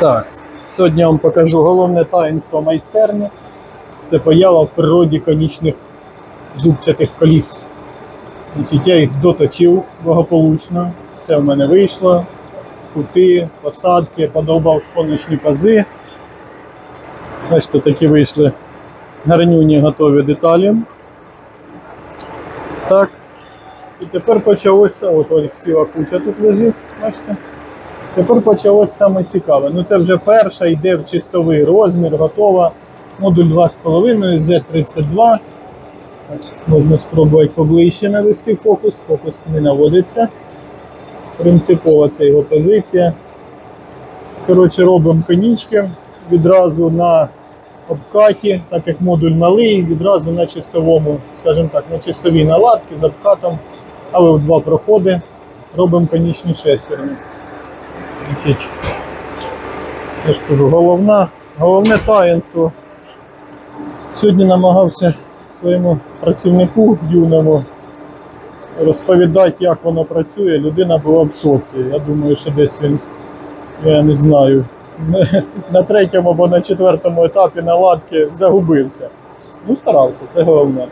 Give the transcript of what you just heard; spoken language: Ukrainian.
Так, сьогодні я вам покажу головне таїнство майстерні. Це поява в природі конічних зубчатих коліс. Значить, я їх доточив благополучно, все в мене вийшло. Кути, посадки, подовбав шпоночні пази. Бачите, такі вийшли гарнюні готові деталі. Так. І тепер почалося, от ціла куча тут лежить, бачите. Тепер почалось саме цікаве. Ну це вже перша йде в чистовий розмір, готова. Модуль 2,5 Z32. Можна спробувати поближче навести фокус. Фокус не наводиться. Принципова це його позиція. Коротше, робимо конічки відразу на обкаті, так як модуль малий, відразу на чистовому, скажімо так, на чистовій наладці з обкатом, але в два проходи робимо конічні шестерні. Значить, я ж кажу, головна, головне таїнство. Сьогодні намагався своєму працівнику юному розповідати, як воно працює. Людина була в шоці. Я думаю, що десь він, я не знаю, на третьому або на четвертому етапі наладки загубився. Ну, старався, це головне.